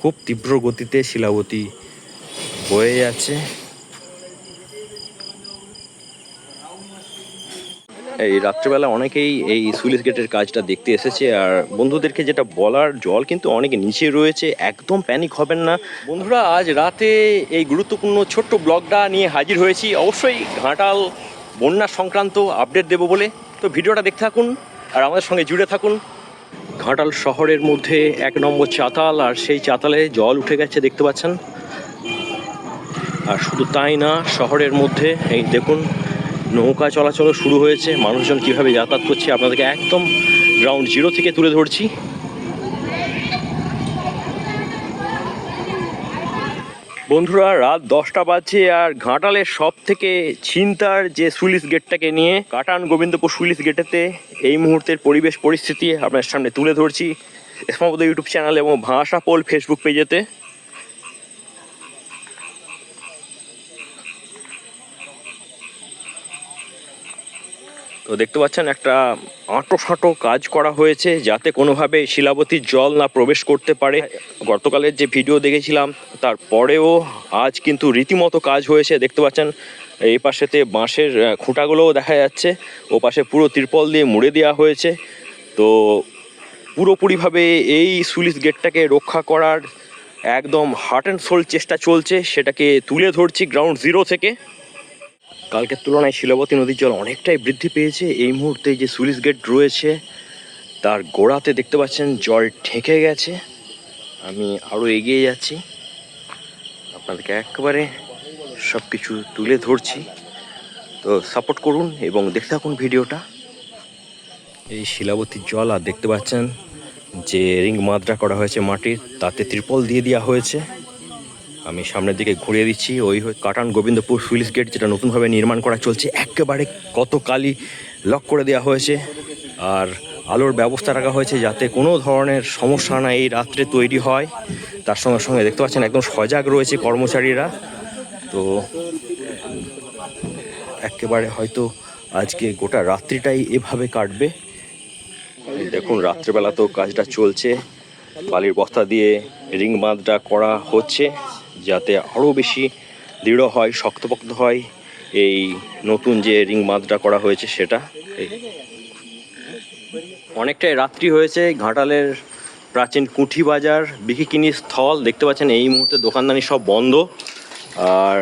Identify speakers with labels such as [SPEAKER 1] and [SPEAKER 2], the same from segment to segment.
[SPEAKER 1] খুব তীব্র গতিতে শিলাবতী বয়ে যাচ্ছে। এই রাত্রেবেলা অনেকেই এই সুইলিশ গেটের কাজটা দেখতে এসেছে আর বন্ধুদেরকে যেটা বলার, জল কিন্তু অনেক নিচে রয়েছে, একদম প্যানিক হবেন না। বন্ধুরা, আজ রাতে এই গুরুত্বপূর্ণ ছোট্ট ব্লগটা নিয়ে হাজির হয়েছি। অবশ্যই ঘাটাল বন্যা সংক্রান্ত আপডেট দেবো বলে তো ভিডিওটা দেখতে থাকুন আর আমাদের সঙ্গে জুড়ে থাকুন। ঘাটাল শহরের মধ্যে এক নম্বর চাতাল আর সেই চাতালে জল উঠে গেছে দেখতে পাচ্ছেন। আর শুধু তাই না, শহরের মধ্যে, এই দেখুন, নৌকা চলাচল শুরু হয়েছে। মানুষজন কীভাবে যাতায়াত করছে আপনাদেরকে একদম গ্রাউন্ড জিরো থেকে তুলে ধরছি। বন্ধুরা, রাত দশটা বাজছে আর ঘাটালের সব থেকে চিন্তার যে সুইলিশ গেটটাকে নিয়ে কাটান গোবিন্দপুর সুইলিশ গেটেতে এই মুহূর্তের পরিবেশ পরিস্থিতি আপনার সামনে তুলে ধরছি। স্মাবদ ইউটিউব চ্যানেল এবং ভাষা পোল ফেসবুক পেজেতে। তো দেখতে পাচ্ছেন একটা আঁটো ফাঁটো কাজ করা হয়েছে যাতে কোনোভাবে শিলাবতীর জল না প্রবেশ করতে পারে। গতকালের যে ভিডিও দেখেছিলাম তারপরেও আজ কিন্তু রীতিমতো কাজ হয়েছে। দেখতে পাচ্ছেন, এই পাশেতে বাঁশের খুঁটাগুলোও দেখা যাচ্ছে। ও পাশে পুরো তিরপল দিয়ে মুড়ে দেওয়া হয়েছে। তো পুরোপুরিভাবে এই সুলিশ গেটটাকে রক্ষা করার একদম হার্ট অ্যান্ড সোল চেষ্টা চলছে। সেটাকে তুলে ধরছি গ্রাউন্ড জিরো থেকে। কালকের তুলনায় শিলাবতী নদীর জল অনেকটাই বৃদ্ধি পেয়েছে। এই মুহূর্তে যে সুইলিশ গেট রয়েছে, তার গোড়াতে দেখতে পাচ্ছেন জল ঠেকে গেছে। আমি আরও এগিয়ে যাচ্ছি। আপনাদেরকে একেবারে সব কিছু তুলে ধরছি। তো সাপোর্ট করুন এবং দেখতে থাকুন ভিডিওটা। এই শিলাবতীর জল, আর দেখতে পাচ্ছেন যে রিং মাদ্রা করা হয়েছে মাটির, তাতে ত্রিপল দিয়ে দেওয়া হয়েছে। আমি সামনের দিকে ঘুরিয়ে দিচ্ছি। ওই কাটান গোবিন্দপুর সুইলিশ গেট, যেটা নতুনভাবে নির্মাণ করা চলছে। একেবারে কত কালি লক করে দেওয়া হয়েছে। আর আলোর ব্যবস্থা রাখা হয়েছে যাতে কোনো ধরনের সমস্যা না এই রাত্রে তৈরি হয়। তার সঙ্গে সঙ্গে দেখতে পাচ্ছেন একদম সজাগ রয়েছে কর্মচারীরা। তো একেবারে হয়তো আজকে গোটা রাত্রিটাই এভাবে কাটবে। দেখুন, রাত্রেবেলা তো কাজটা চলছে। বালির বস্তা দিয়ে রিং বাঁধটা করা হচ্ছে। যাতে আরও বেশি দৃঢ় হয় শক্তপোক্ত হয়। এই নতুন যে রিং বাঁধটা করা হয়েছে সেটা। অনেকটাই রাত্রি হয়েছে ঘাটালের প্রাচীন কুঠি বাজার বিকিকিনি স্থল দেখতে পাচ্ছেন এই মুহূর্তে দোকানদানি সব বন্ধ। আর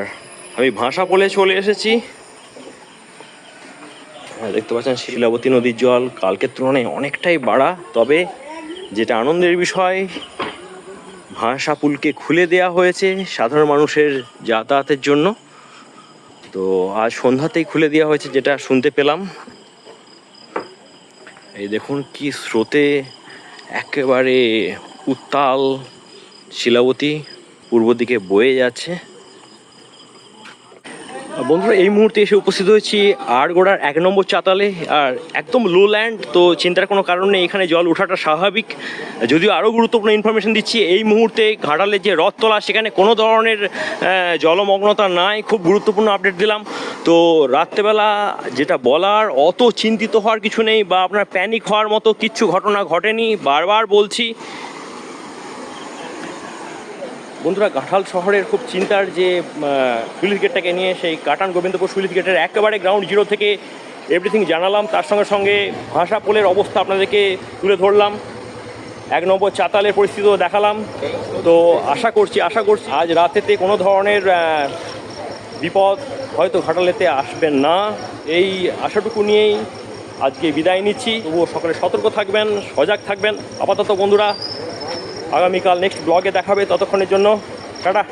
[SPEAKER 1] আমি ভাষা বলে চলে এসেছি। হ্যাঁ, দেখতে পাচ্ছেন শিলাবতী নদীর জল কালকের তুলনায় অনেকটাই বাড়া। তবে যেটা আনন্দের বিষয় ভাষা পুলকে খুলে দেয়া হয়েছে সাধারণ মানুষের যাতায়াতের জন্য। তো আজ সন্ধ্যাতেই খুলে দেওয়া হয়েছে যেটা শুনতে পেলাম। এই দেখুন কি স্রোতে একেবারে উত্তাল শিলাবতী পূর্ব দিকে বয়ে যাচ্ছে। বন্ধুরা, এই মুহূর্তে এসে উপস্থিত হয়েছি আড়গোড়ার এক নম্বর চাতালে। আর একদম লো ল্যান্ড তো চিন্তার কোনো কারণ নেই, এখানে জল ওঠাটা স্বাভাবিক। যদিও আরও গুরুত্বপূর্ণ ইনফরমেশন দিচ্ছি, এই মুহূর্তে ঘাটালের যে রথতলা, সেখানে কোনো ধরনের জলমগ্নতা নাই, খুব গুরুত্বপূর্ণ আপডেট দিলাম। তো রাত্রেবেলা যেটা বলার, অত চিন্তিত হওয়ার কিছু নেই বা আপনার প্যানিক হওয়ার মতো কিচ্ছু ঘটনা ঘটেনি, বারবার বলছি। বন্ধুরা, ঘাটাল শহরের খুব চিন্তার যে সুইলিশ গেটটাকে নিয়ে সেই কাটান গোবিন্দপুর সুইলিশ গেটের একেবারে গ্রাউন্ড জিরো থেকে এভরিথিং জানালাম। তার সঙ্গে সঙ্গে ভাষা পোলের অবস্থা আপনাদেরকে তুলে ধরলাম। এক নম্বর চাতালের পরিস্থিতিও দেখালাম। তো আশা করছি আশা করছি আজ রাতেতে কোনো ধরনের বিপদ হয়তো ঘাটালেতে আসবেন না। এই আশাটুকু নিয়েই আজকে বিদায় নিচ্ছি। তবুও সকলে সতর্ক থাকবেন, সজাগ থাকবেন। আপাতত বন্ধুরা আগামীকাল নেক্সট ব্লগে দেখাবে ততক্ষণের জন্য টাটা।